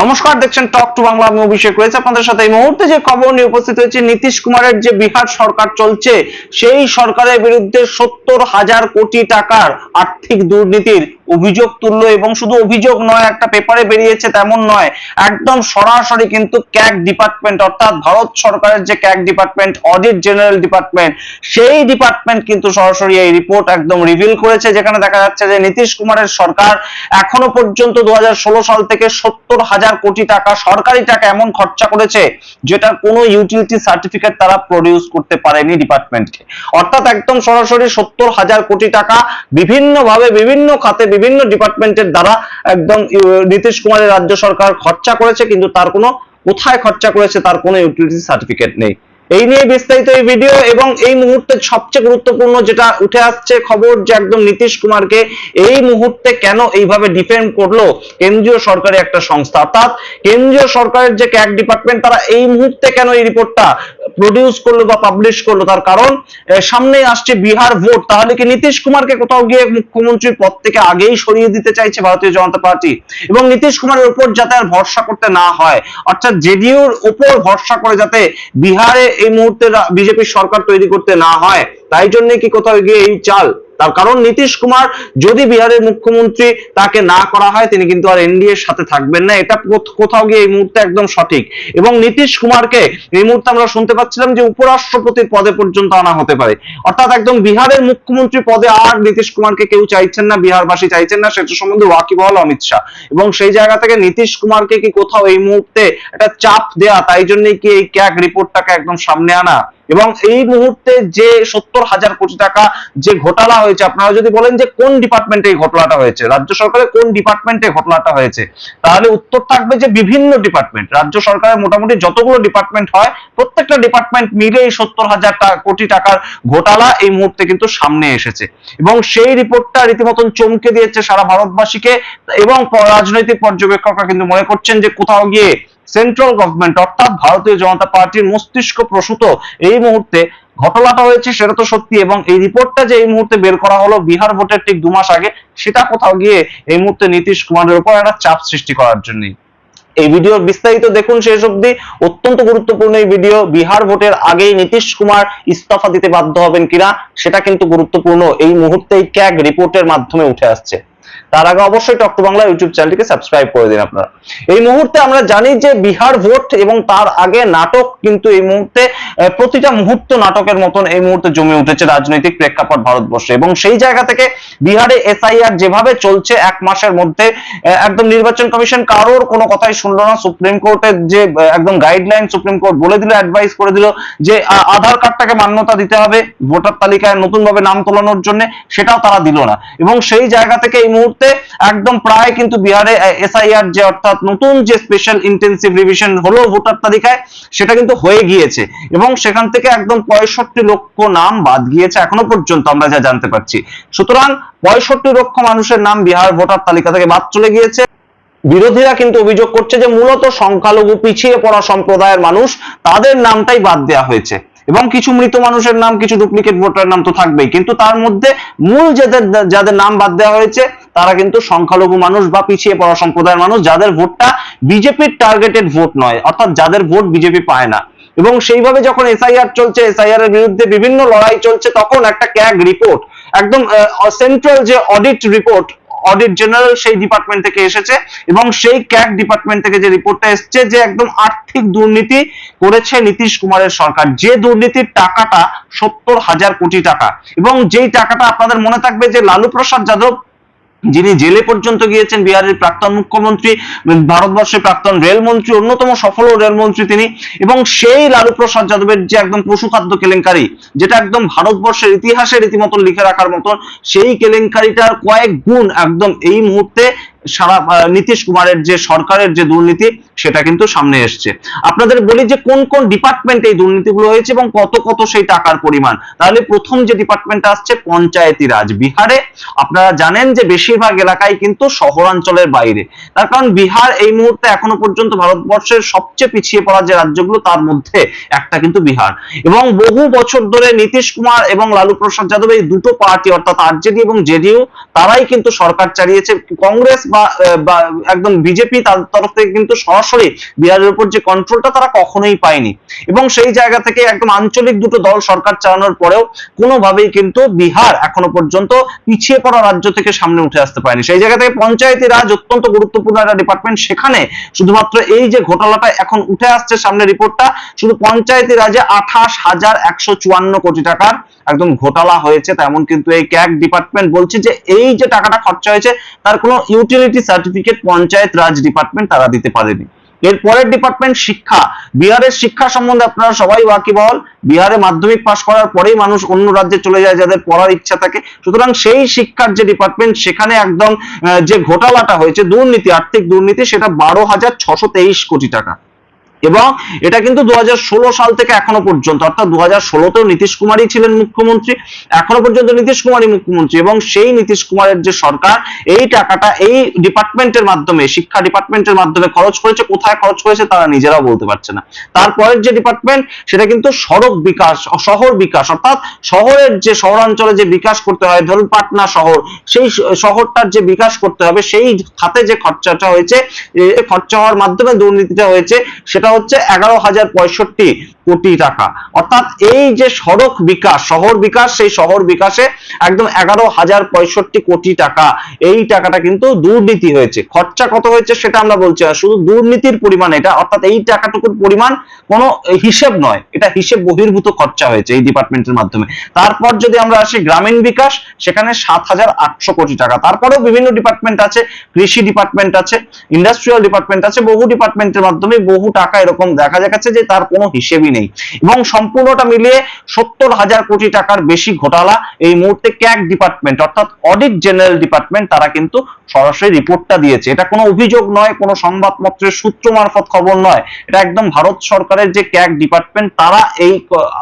নমস্কার, দেখছেন টক টু বাংলা আমি অভিষেক রয়েছে। আপনাদের সাথে এই মুহূর্তে যে খবর নিয়ে উপস্থিত হয়েছে, নীতিশ কুমারের যে বিহার সরকার চলছে, সেই সরকারের বিরুদ্ধে সত্তর হাজার কোটি টাকার আর্থিক দুর্নীতির অভিযোগ তুললো এবং শুধু অভিযোগ নয়, একটা পেপারে বেরিয়েছে তেমন নয়, একদম সরাসরি কিন্তু ক্যাক ডিপার্টমেন্ট অর্থাৎ ভারত সরকারের যে CAG department audit general department সেই ডিপার্টমেন্ট কিন্তু সরাসরি এই রিপোর্ট একদম রিভিল করেছে, যেখানে দেখা যাচ্ছে যে নীতিশ কুমারের সরকার এখনও পর্যন্ত দু হাজার ষোলো সাল থেকে সত্তর হাজার কোটি টাকা সরকারি টাকা এমন খরচা করেছে যেটা কোনো ইউটিলিটি সার্টিফিকেট তারা প্রডিউস করতে পারেনি ডিপার্টমেন্টকে অর্থাৎ একদম সরাসরি সত্তর হাজার কোটি টাকা বিভিন্ন ভাবে বিভিন্ন খাতে বিভিন্ন ডিপার্টমেন্টের দ্বারা একদম নীতিশ কুমারের রাজ্য সরকার খরচা করেছে, কিন্তু তার কোনো কোথায় খরচা করেছে তার কোনো ইউটিলিটি সার্টিফিকেট নেই। এই নিয়ে বিস্তারিত এই ভিডিও এবং এই মুহূর্তে সবচেয়ে গুরুত্বপূর্ণ যেটা উঠে আসছে খবর যে একদম নীতিশ কুমারকে এই মুহূর্তে কেন এইভাবে ডিফেন্ড করল কেন্দ্রীয় সরকারের একটা সংস্থা। অর্থাৎ কেন্দ্রীয় সরকারের যে ক্যাক ডিপার্টমেন্ট তারা এই মুহূর্তে কেন এই রিপোর্টটা প্রডিউস করল বা পাবলিশ করল, তার কারণ সামনে আসছে বিহার ভোট। তাহলে কি নীতিশ কুমারকে কোথাও গিয়ে মুখ্যমন্ত্রীর পদ থেকে আগেই সরিয়ে দিতে চাইছে ভারতীয় জনতা পার্টি? এবং নীতিশ কুমারের উপর যাতে আর ভরসা করতে না হয়, অর্থাৎ জেডিউর উপর ভরসা করে যাতে বিহারে এই মুহূর্তে বিজেপির সরকার তৈরি করতে না হয়, তাই জন্য কি কোথাও গিয়ে এই চাল তার কারণ নীতিশ কুমার যদি বিহারের মুখ্যমন্ত্রী তাকে না করা হয়, তিনি কিন্তু আর এনডিএর সাথে থাকবেন না। এটা কোথাও গিয়ে এই মুহূর্তে একদম সঠিক। এবং নীতিশ কুমারকে এই মুহূর্তে আমরা শুনতে পাচ্ছিলাম যে উপরাষ্ট্রপতির পদে পর্যন্ত আনা হতে পারে। অর্থাৎ একদম বিহারের মুখ্যমন্ত্রী পদে আর নীতিশ কুমারকে কেউ চাইছেন না, বিহারবাসী চাইছেন না, সেটা সম্বন্ধে ওয়াকিবহল অমিত শাহ। এবং সেই জায়গা থেকে নীতিশ কুমারকে কি কোথাও এই মুহূর্তে একটা চাপ দেয়া, তাই জন্যই কি এই ক্যাক রিপোর্টটাকে একদম সামনে আনা? এবং এই মুহূর্তে যে সত্তর হাজার কোটি টাকা যে ঘোটালা হয়েছে, আপনারা যদি বলেন যে কোন ডিপার্টমেন্টে এই ঘটনাটা হয়েছে, রাজ্য সরকারের কোন ডিপার্টমেন্টে ঘটনাটা হয়েছে, তাহলে উত্তর থাকবে যে বিভিন্ন ডিপার্টমেন্ট রাজ্য সরকারের মোটামুটি যতগুলো ডিপার্টমেন্ট হয়, প্রত্যেকটা ডিপার্টমেন্ট মিলে এই সত্তর হাজার কোটি টাকার ঘোটালা এই মুহূর্তে কিন্তু সামনে এসেছে। এবং সেই রিপোর্টটা রীতিমতন চমকে দিয়েছে সারা ভারতবাসীকে এবং রাজনৈতিক পর্যবেক্ষকরা কিন্তু মনে করছেন যে কোথাও গিয়ে সেন্ট্রাল গভর্নমেন্ট অর্থাৎ ভারতীয় জনতা পার্টির মস্তিষ্ক প্রসূত, এই মুহূর্তে ঘটনাটা হয়েছে সেটা তো সত্যি এবং এই রিপোর্টটা যে এই মুহূর্তে বের করা হলো বিহার ভোটের ঠিক দু মাস আগে, সেটা কোথাও গিয়ে এই মুহূর্তে নীতিশ কুমারের উপর একটা চাপ সৃষ্টি করার জন্যই। এই ভিডিওর বিস্তারিত দেখুন শেষ অবধি। অত্যন্ত গুরুত্বপূর্ণ এই ভিডিও। বিহার ভোটের আগেই নীতিশ কুমার ইস্তফা দিতে বাধ্য হবেন কিনা, সেটা কিন্তু গুরুত্বপূর্ণ। এই মুহূর্তে ক্যাগ রিপোর্টের মাধ্যমে উঠে আসছে। তার আগে অবশ্যই টক টু বাংলা ইউটিউব চ্যানেলটিকে সাবস্ক্রাইব করে দিন আপনারা। এই মুহূর্তে আমরা জানি যে বিহার ভোট এবং তার আগে নাটক কিন্তু এই মুহূর্তে প্রতিটা মুহূর্ত নাটকের মতন এই মুহূর্তে জমে উঠেছে রাজনৈতিক প্রেক্ষাপট ভারতবর্ষে এবং সেই জায়গা থেকে বিহারে এসআইআর যেভাবে চলছে এক মাসের মধ্যে একদম নির্বাচন কমিশন কারোর কোনো কথাই শুনলো না। সুপ্রিম কোর্টের যে একদম গাইডলাইন সুপ্রিম কোর্ট বলে দিল অ্যাডভাইস করে দিল যে আধার কার্ডটাকে মান্যতা দিতে হবে, ভোটার তালিকায় নতুন ভাবে নাম তোলানোর জন্য, সেটাও তারা দিল না। এবং সেই জায়গা থেকে এই মুহূর্তে একদম প্রায় কিন্তু বিহারে এসআইআর যে অর্থাৎ নতুন যে স্পেশাল ইন্টেন্সিভ রিভিশন হলো ভোটার তালিকায়, সেটা কিন্তু হয়ে গিয়েছে। এবং সেখান থেকে একদম পঁয়ষট্টি লক্ষ নাম বাদ গিয়েছে এখনও পর্যন্ত আমরা যা জানতে পারছি। সুতরাং পঁয়ষট্টি লক্ষ মানুষের নাম বিহার ভোটার তালিকা থেকে বাদ চলে গিয়েছে। বিরোধীরা কিন্তু অভিযোগ করছে যে মূলত সংখ্যালঘু পিছিয়ে পড়া সম্প্রদায়ের মানুষ তাদের নামটাই বাদ দেওয়া হয়েছে। এবং কিছু মৃত মানুষের নাম, কিছু ডুপ্লিকেট ভোটার নাম তো থাকবেই। কিন্তু তার মধ্যে মূল যাদের যাদের নাম বাদ দেওয়া হয়েছে তারা কিন্তু সংখ্যালঘু মানুষ বা পিছিয়ে পড়া সম্প্রদায়ের মানুষ যাদের ভোটটা বিজেপির টার্গেটেড ভোট নয়, অর্থাৎ যাদের ভোট বিজেপি পায় না। এবং সেইভাবে যখন এসআইআর চলছে এসআইআর এর বিরুদ্ধে বিভিন্ন লড়াই চলছে, তখন একটা ক্যাগ রিপোর্ট একদম সেন্ট্রাল যে অডিট রিপোর্ট অডিট জেনারেল সেই ডিপার্টমেন্ট থেকে এসেছে এবং সেই ক্যাক ডিপার্টমেন্ট থেকে যে রিপোর্টটা এসেছে যে একদম আর্থিক দুর্নীতি করেছে নীতিশ কুমারের সরকার। যে দুর্নীতির টাকাটা সত্তর হাজার কোটি টাকা। এবং যেই টাকাটা আপনাদের মনে থাকবে যে লালু প্রসাদ যাদব যিনি জেলে পর্যন্ত গিয়েছেন বিহারের প্রাক্তন মুখ্যমন্ত্রী ভারতবর্ষের প্রাক্তন রেলমন্ত্রী, অন্যতম সফল রেলমন্ত্রী তিনি, এবং সেই লালু প্রসাদ যাদবের যে একদম পশু খাদ্য কেলেঙ্কারি, যেটা একদম ভারতবর্ষের ইতিহাসে রীতিমতো লিখে রাখার মতন, সেই কেলেঙ্কারিটার কয়েক গুণ একদম এই মুহূর্তে সারা নীতিশ কুমারের যে সরকারের যে দুর্নীতি, সেটা কিন্তু সামনে এসছে। আপনাদের বলি যে কোন কোন ডিপার্টমেন্টে এই দুর্নীতিগুলো হয়েছে এবং কত কত সেই টাকার পরিমাণ? তাহলে প্রথম যে ডিপার্টমেন্টটা আসছে পঞ্চায়েতি রাজ বিহারে আপনারা জানেন যে বেশিরভাগ এলাকায় কিন্তু শহরাঞ্চলের বাইরে। তার কারণ বিহার এই মুহূর্তে এখনও পর্যন্ত ভারতবর্ষের সবচেয়ে পিছিয়ে পড়া যে রাজ্যগুলো, তার মধ্যে একটা কিন্তু বিহার। এবং বহু বছর ধরে নীতিশ কুমার এবং লালু প্রসাদ যাদব এই দুটো পার্টি অর্থাৎ আরজেডি এবং জেডিইউ তারাই কিন্তু সরকার চালিয়েছে। কংগ্রেস বা একদম বিজেপি তার তরফ থেকে কিন্তু সরাসরি বিহারের উপর যে কন্ট্রোলটা তারা কখনোই পায়নি। এবং সেই জায়গা থেকে একদম আঞ্চলিক দুটো দল সরকার চালানোর পরেও কোনোভাবেই কিন্তু বিহার এখনও পর্যন্ত পিছিয়ে পড়া রাজ্য থেকে সামনে উঠে আসতে পারেনি। সেই জায়গা থেকে পঞ্চায়েতি রাজ অত্যন্ত গুরুত্বপূর্ণ একটা ডিপার্টমেন্ট সেখানে শুধুমাত্র এই যে ঘোটালাটা এখন উঠে আসছে সামনে রিপোর্টটা শুধু পঞ্চায়েতি রাজে আঠাশ হাজার একশো চুয়ান্ন কোটি টাকার একদম ঘোটালা হয়েছে, তেমন কিন্তু এই ক্যাক ডিপার্টমেন্ট বলছে যে এই যে টাকাটা খরচা হয়েছে, তার কোনো utility certificate panchayat raj department তারা দিতে পারেনি। এর পরের ডিপার্টমেন্ট শিক্ষা। বিহারের শিক্ষা সম্বন্ধে আপনারা সবাই ওয়াকিবহল। বিহারে মাধ্যমিক পাশ করার পরেই মানুষ অন্য রাজ্যে চলে যায় যাদের পড়ার ইচ্ছা থাকে। সুতরাং সেই শিক্ষার যে ডিপার্টমেন্ট সেখানে একদম যে ঘোটালাটা হয়েছে, দুর্নীতি, আর্থিক দুর্নীতি, সেটা বারো হাজার ছশো তেইশ কোটি টাকা। এবং এটা কিন্তু দু হাজার ষোলো সাল থেকে এখনও পর্যন্ত, অর্থাৎ দু হাজার ষোলোতেও নীতিশ কুমারই ছিলেন মুখ্যমন্ত্রী, এখনও পর্যন্ত নীতিশ কুমারই মুখ্যমন্ত্রী এবং সেই নীতিশ কুমারের যে সরকার, এই টাকাটা এই ডিপার্টমেন্টের মাধ্যমে, শিক্ষা ডিপার্টমেন্টের মাধ্যমে খরচ করেছে, কোথায় খরচ করেছে তারা নিজেরাও বলতে পারছে না। তারপরের যে ডিপার্টমেন্ট, সেটা কিন্তু সড়ক বিকাশ, শহর বিকাশ, অর্থাৎ শহরের যে শহরাঞ্চলে যে বিকাশ করতে হয়, ধরুন পাটনা শহর, সেই শহরটার যে বিকাশ করতে হবে, সেই খাতে যে খরচাটা হয়েছে খরচা হওয়ার মাধ্যমে দুর্নীতিটা হয়েছে সেটা হচ্ছে এগারো হাজার পঁয়ষট্টি কোটি টাকা। অর্থাৎ এই যে সড়ক বিকাশ, শহর বিকাশ, সেই শহর বিকাশে একদম এগারো হাজার পঁয়ষট্টি কোটি টাকা। এই টাকাটা কিন্তু দুর্নীতি হয়েছে। খরচা কত হয়েছে সেটা আমরা বলছি না। শুধু দুর্নীতির পরিমাণ এটা, অর্থাৎ এই টাকাটুকুর পরিমাণ কোনো হিসেব নয়। এটা হিসেব বহির্ভূত খরচা হয়েছে এই ডিপার্টমেন্টের মাধ্যমে। তারপর যদি আমরা আসি গ্রামীণ বিকাশ, সেখানে সাত হাজার আটশো কোটি টাকা। তারপরেও বিভিন্ন ডিপার্টমেন্ট আছে, কৃষি ডিপার্টমেন্ট আছে ইন্ডাস্ট্রিয়াল ডিপার্টমেন্ট আছে, বহু ডিপার্টমেন্টের মাধ্যমে বহু টাকা এরকম দেখা যাচ্ছে যে তার কোনো হিসেবই নেই। এবং সম্পূর্ণটা মিলিয়ে সত্তর হাজার কোটি টাকার বেশি ঘোটালা এই মুহূর্তে ক্যাক ডিপার্টমেন্ট অর্থাৎ অডিট জেনারেল ডিপার্টমেন্ট তারা কিন্তু সরাসরি রিপোর্টটা দিয়েছে। এটা কোনো অভিযোগ নয়, কোনো সংবাদপত্রের সূত্র মারফত খবর নয়। এটা একদম ভারত সরকারের যে ক্যাক ডিপার্টমেন্ট তারা এই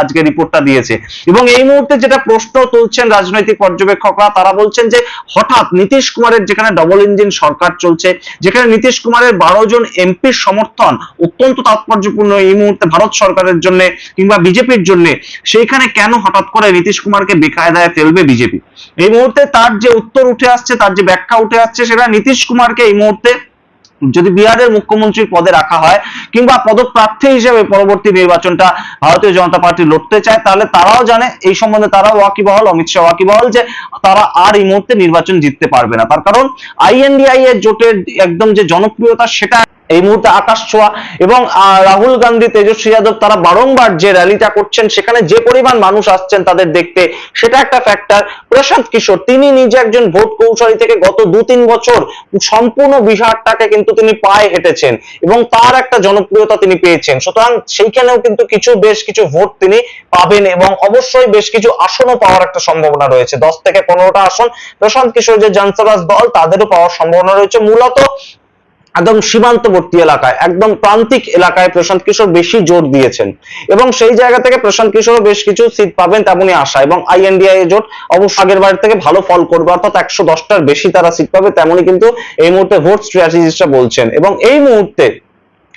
আজকে রিপোর্টটা দিয়েছে। এবং এই মুহূর্তে যেটা প্রশ্ন তুলছেন রাজনৈতিক পর্যবেক্ষকরা, তারা বলছেন যে হঠাৎ নীতিশ কুমারের যেখানে ডবল ইঞ্জিন সরকার চলছে, যেখানে নীতিশ কুমারের বারো জন এমপির সমর্থন অত্যন্ত তাৎপর্যপূর্ণ এই মুহূর্তে ভারত সরকারের জন্য কিংবা বিজেপির জন্য, সেইখানে কেন হঠাৎ করে নীতিশ কুমারকে বেকায়দায় ফেলবে বিজেপি? এই মুহূর্তে তার যে উত্তর উঠে আসছে, তার যে ব্যাখ্যা উঠে আসছে, সেটা নীতিশ কুমারকে এই মুহূর্তে যদি বিহারের মুখ্যমন্ত্রীর পদে রাখা হয় কিংবা পদপ্রার্থী হিসেবে পরবর্তী নির্বাচনটা ভারতীয় জনতা পার্টি লড়তে চায়, তাহলে তারাও জানে, এই সম্বন্ধে তারাও ওয়াকিবহল, অমিত শাহ ওয়াকিবহল যে তারা আর এই মুহূর্তে নির্বাচন জিততে পারবে না। তার কারণ, আইএনডিআই এর জোটের একদম যে জনপ্রিয়তা, সেটা এই মুহূর্তে আকাশ ছোঁয়া এবং রাহুল গান্ধী, তেজস্বী যাদব তারা বারংবার যে র্যালিটা করছেন, সেখানে যে পরিমাণ মানুষ আসছেন তাদের দেখতে, সেটা একটা ফ্যাক্টর প্রশান্ত কিশোর, তিনি নিজে একজন ভোট কৌশলী থেকে গত দু তিন বছর সম্পূর্ণ বিহারটাকে কিন্তু তিনি পায়ে হেঁটেছেন এবং তার একটা জনপ্রিয়তা তিনি পেয়েছেন। সুতরাং সেইখানেও কিন্তু কিছু, বেশ কিছু ভোট তিনি পাবেন এবং অবশ্যই বেশ কিছু আসনও পাওয়ার একটা সম্ভাবনা রয়েছে। দশ থেকে পনেরোটা আসন। প্রশান্ত কিশোর যে জনসরাজ দল, তাদেরও পাওয়ার সম্ভাবনা রয়েছে। মূলত একদম সীমান্তবর্তী এলাকায়, একদম প্রান্তিক এলাকায় প্রশান্ত কিশোর বেশি জোর দিয়েছেন। এবং সেই জায়গা থেকে প্রশান্ত কিশোরও বেশ কিছু সিট পাবেন তেমনই আশা। এবং আইএনডিআই জোট অবশ্য আগের বার থেকে ভালো ফল করবে, অর্থাৎ একশো দশটার বেশি তারা সিট পাবে, তেমনই কিন্তু এই মুহূর্তে ভোট স্ট্র্যাটেজিস্টরা বলছেন। এবং এই মুহূর্তে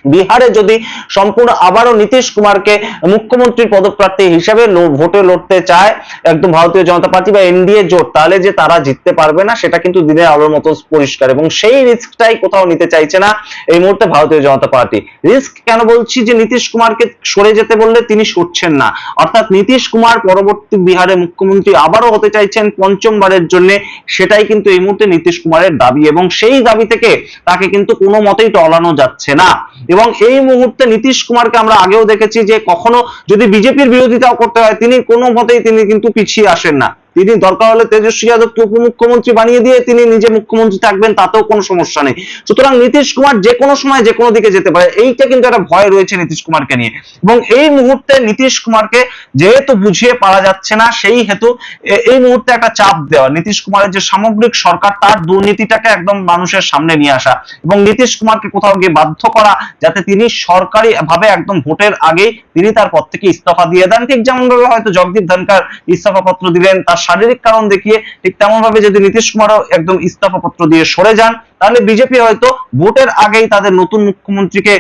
বিহারে যদি সম্পূর্ণ আবারও নীতিশ কুমারকে মুখ্যমন্ত্রীর পদপ্রার্থী হিসেবে ভোটে লড়তে চায় একদম ভারতীয় জনতা পার্টি বা এনডিএ জোট, তাহলে যে তারা জিততে পারবে না, সেটা কিন্তু দিনের আলোর মতো পরিষ্কার। এবং সেই রিস্কটাই কোথাও নিতে চাইছে না এই মুহূর্তে ভারতীয় জনতা পার্টি। রিস্ক কেন বলছি যে নীতিশ কুমারকে সরে যেতে বললে তিনি সরছেন না। অর্থাৎ নীতিশ কুমার পরবর্তী বিহারে মুখ্যমন্ত্রী আবারও হতে চাইছেন পঞ্চমবারের জন্য, সেটাই কিন্তু এই মুহূর্তে নীতিশ কুমারের দাবি। এবং সেই দাবি থেকে তাকে কিন্তু কোনো মতেই টলানো যাচ্ছে না। এবং এই মুহূর্তে নীতিশ কুমারকে আমরা আগেও দেখেছি যে কখনো যদি বিজেপির বিরোধিতাও করতে হয়, তিনি কোনো মতেই তিনি কিন্তু পিছিয়ে আসেন না। তিনি দরকার হলে তেজস্বী যাদবকে উপমুখ্যমন্ত্রী বানিয়ে দিয়ে তিনি নিজে মুখ্যমন্ত্রী থাকবেন, তাতেও কোনো সমস্যা নেই। সুতরাং নীতিশ কুমার যে কোনো সময় যে কোনো দিকে যেতে পারে, এইটা কিন্তু একটা ভয় রয়েছে নীতিশ কুমারকে নিয়ে। এবং এই মুহূর্তে নীতিশ কুমারকে যেহেতু বুঝিয়ে পারা যাচ্ছে না, সেই হেতু এই মুহূর্তে একটা চাপ দেওয়া। নীতিশ কুমারের যে সামগ্রিক সরকার, তার দুর্নীতিটাকে একদম মানুষের সামনে নিয়ে আসা এবং নীতিশ কুমারকে কোথাও গিয়ে বাধ্য করা যাতে তিনি সরকারি ভাবে একদম ভোটের আগে তিনি তার পদ থেকে ইস্তফা দিয়ে দেন। ঠিক যেমন হয়তো জগদীপ ধনকার ইস্তফা পত্র দিলেন, তার শারীরিক কারণ দেখিয়ে ঠিক তেমন ভাবে যদি নীতিশ কুমারও একদম ইস্তফা পত্র দিয়ে সরে যান তাহলে বিজেপি হয়তো ভোটের আগেই তাদের নতুন মুখ্যমন্ত্রীকে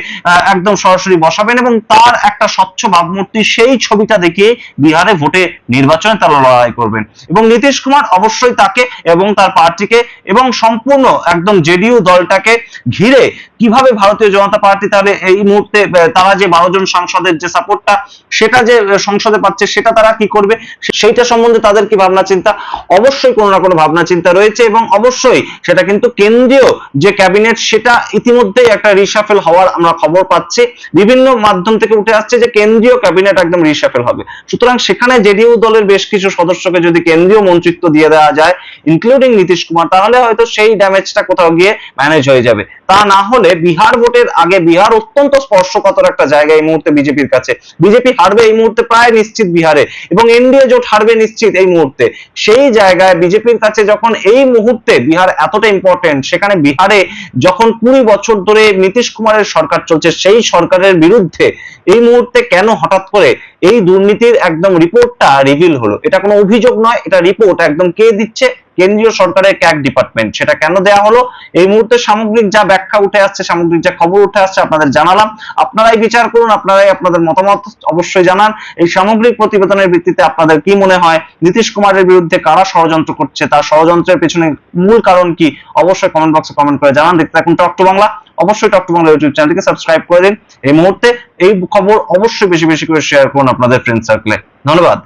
একদম সরাসরি বসাবেন এবং তার একটা স্বচ্ছ ভাবমূর্তি সেই ছবিটা দেখিয়ে বিহারে ভোটে নির্বাচনে তারা লড়াই করবেন। এবং নীতিশ কুমার অবশ্যই তাকে এবং তার পার্টিকে এবং সম্পূর্ণ একদম জেডিইউ দলটাকে ঘিরে কীভাবে ভারতীয় জনতা পার্টি তাহলে এই মুহূর্তে তারা যে বারো জন সাংসদের যে সাপোর্টটা, সেটা যে সংসদে পাচ্ছে, সেটা তারা কি করবে? সেইটা সম্বন্ধে তাদের কি ভাবনা চিন্তা অবশ্যই কোনো না কোনো ভাবনা চিন্তা রয়েছে এবং অবশ্যই সেটা কিন্তু কেন্দ্রীয় যে ক্যাবিনেট, সেটা ইতিমধ্যেই একটা রিসাফেল হওয়ার আমরা খবর পাচ্ছি। বিভিন্ন মাধ্যম থেকে উঠে আসছে যে কেন্দ্রীয় ক্যাবিনেট একদম রিসাফেল হবে। সুতরাং সেখানে জেডিইউ দলের বেশ কিছু সদস্যকে যদি কেন্দ্রীয় মন্ত্রিত্ব দিয়ে দেওয়া যায় ইনক্লুডিং নীতিশ কুমার, তাহলে হয়তো সেই ড্যামেজটা কোথাও গিয়ে ম্যানেজ হয়ে যাবে। তা না হলে বিহার ভোটের আগে বিহার অত্যন্ত স্পর্শকাতর একটা জায়গা এই মুহূর্তে বিজেপির কাছে। বিজেপি হারবে এই মুহূর্তে প্রায় নিশ্চিত বিহারে, এবং এনডিএ জোট হারবে নিশ্চিত এই মুহূর্তে। সেই জায়গায় বিজেপির কাছে যখন এই মুহূর্তে বিহার এতটা ইম্পর্টেন্ট সেখানে বিহারে যখন কুড়ি বছর ধরে নীতিশ কুমারের সরকার চলছে সেই সরকারের বিরুদ্ধে এই মুহূর্তে কেন হঠাৎ করে এই দুর্নীতির একদম রিপোর্টটা রিভিল হলো? এটা কোনো অভিযোগ নয়, এটা রিপোর্ট একদম কে দিচ্ছে? কেন্দ্রীয় সরকারের ক্যাক ডিপার্টমেন্ট সেটা কেন দেয়া হলো? এই মুহূর্তে সামগ্রিক যা ব্যাখ্যা উঠে আসছে, সামগ্রিক যা খবর উঠে আসছে, আপনাদের জানালাম। আপনারাই বিচার করুন, আপনারাই আপনাদের মতামত অবশ্যই জানান। এই সামগ্রিক প্রতিবেদনের ভিত্তিতে আপনাদের কি মনে হয়? নীতিশ কুমারের বিরুদ্ধে কারা ষড়যন্ত্র করছে? তার ষড়যন্ত্রের পেছনে মূল কারণ কি? অবশ্যই কমেন্ট বক্সে কমেন্ট করে জানান। দেখতে থাকুন টক টু বাংলা। অবশ্যই টপ টু বাংলা ইউটিউব চ্যানেলকে সাবস্ক্রাইব করে দিন। এই মুহূর্তে এই খবর অবশ্যই বেশি বেশি করে শেয়ার করুন আপনাদের ফ্রেন্ড সার্কেলে ধন্যবাদ।